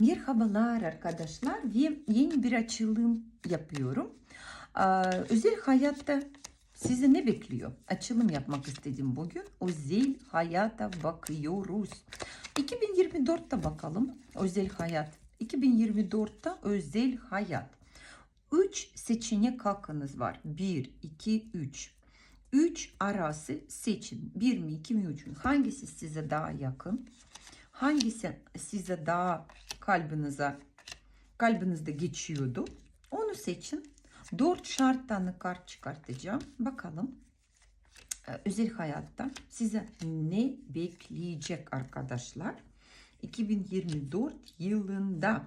Merhabalar arkadaşlar ve yeni bir açılım yapıyorum. Özel hayatta sizi ne bekliyor? Açılım yapmak istedim bugün. Özel hayata bakıyoruz. 2024'te bakalım özel hayat. 2024'te özel hayat. 3 seçenek hakkınız var. 1, 2, 3. 3 arası seçin. 1 mi 2 mi 3 mü? Hangisi size daha yakın? Hangisi size daha kalbinize kalbinizde geçiyordu? Onu seçin. 4 şarttan kart çıkartacağım. Bakalım e, özel hayatta size ne bekleyecek arkadaşlar? 2024 yılında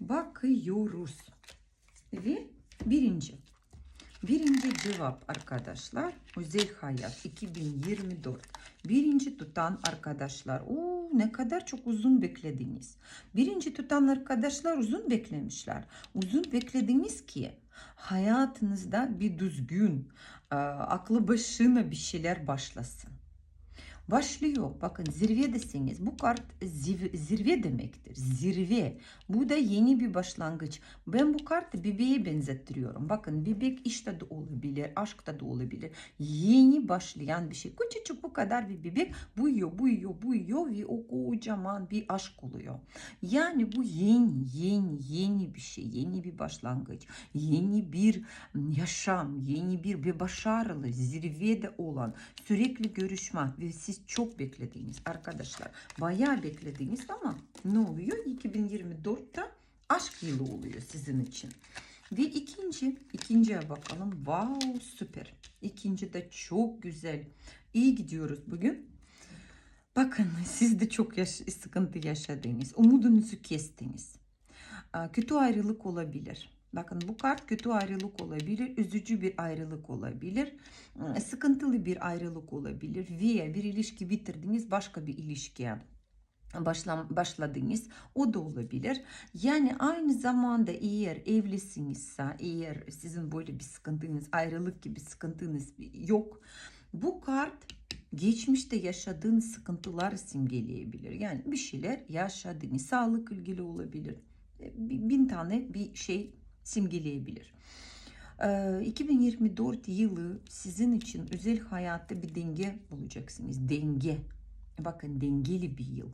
bakıyoruz. Ve birinci. Birinci cevap arkadaşlar özel hayat 2024. Birinci tutan arkadaşlar. Oo, ne kadar çok uzun beklediniz. Birinci tutan arkadaşlar uzun beklemişler. Uzun beklediniz ki hayatınızda bir düzgün, e, aklı başına bir şeyler başlasın. Başlıyor. Bakın zirvedesiniz. Bu kart ziv- zirve demektir. Zirve. Bu da yeni bir başlangıç. Ben bu kartı bebeğe benzettiriyorum. Bakın bebek işte de olabilir, aşkta da olabilir. Yeni başlayan bir şey. Küçücük bu kadar bir bebek büyüyor, büyüyor, büyüyor ve o kocaman bir aşk oluyor. Yani bu yeni, yeni, yeni bir şey. Yeni bir başlangıç. Yeni bir yaşam, yeni bir, bir başarılı, zirvede olan, sürekli görüşme ve siz çok beklediğiniz arkadaşlar. Bayağı beklediğiniz ama ne oluyor? 2024'te aşk yılı oluyor sizin için. Ve ikinci, ikinciye bakalım. Wow süper. İkinci de çok güzel. İyi gidiyoruz bugün. Bakın siz de çok yaş sıkıntı yaşadınız. Umudunuzu kestiniz. Kötü ayrılık olabilir. Bakın bu kart kötü ayrılık olabilir, üzücü bir ayrılık olabilir, ıı, sıkıntılı bir ayrılık olabilir veya bir ilişki bitirdiniz başka bir ilişkiye başlam başladınız o da olabilir. Yani aynı zamanda eğer evlisinizse eğer sizin böyle bir sıkıntınız ayrılık gibi sıkıntınız yok bu kart geçmişte yaşadığınız sıkıntılar simgeleyebilir. Yani bir şeyler yaşadığınız sağlık ilgili olabilir. E, Bin tane bir şey simgeleyebilir. Ee, 2024 yılı sizin için özel hayatta bir denge bulacaksınız. Denge. Bakın dengeli bir yıl.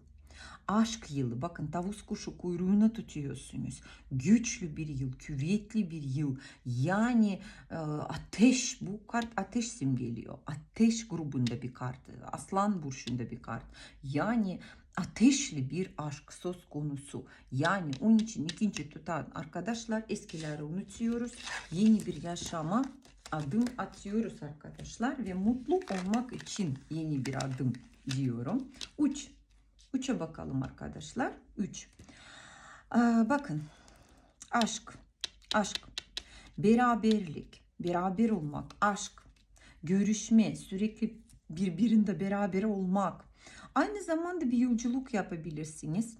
Aşk yılı. Bakın tavus kuşu kuyruğuna tutuyorsunuz. Güçlü bir yıl, küvetli bir yıl. Yani e, ateş, bu kart ateş simgeliyor. Ateş grubunda bir kart. Aslan burçunda bir kart. Yani ateşli bir aşk söz konusu. Yani onun için ikinci tutan arkadaşlar eskileri unutuyoruz. Yeni bir yaşama adım atıyoruz arkadaşlar ve mutlu olmak için yeni bir adım diyorum. Uç. Uça bakalım arkadaşlar. 3. Bakın. Aşk. Aşk. Beraberlik. Beraber olmak. Aşk. Görüşme. Sürekli birbirinde beraber olmak. Aynı zamanda bir yolculuk yapabilirsiniz.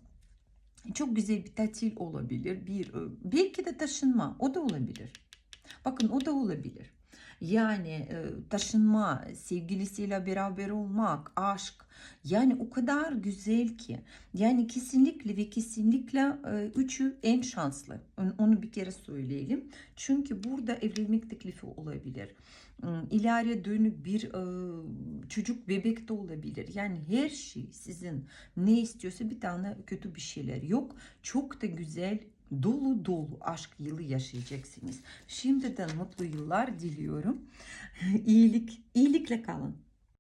Çok güzel bir tatil olabilir. Bir belki de taşınma o da olabilir. Bakın o da olabilir. Yani e, taşınma, sevgilisiyle beraber olmak, aşk. Yani o kadar güzel ki. Yani kesinlikle ve kesinlikle e, üçü en şanslı. Onu bir kere söyleyelim. Çünkü burada evlilik teklifi olabilir. İleriye dönük bir e, çocuk bebek de olabilir. Yani her şey sizin ne istiyorsa bir tane kötü bir şeyler yok. Çok da güzel dolu dolu aşk yılı yaşayacaksınız. Şimdiden mutlu yıllar diliyorum. İyilik, iyilikle kalın.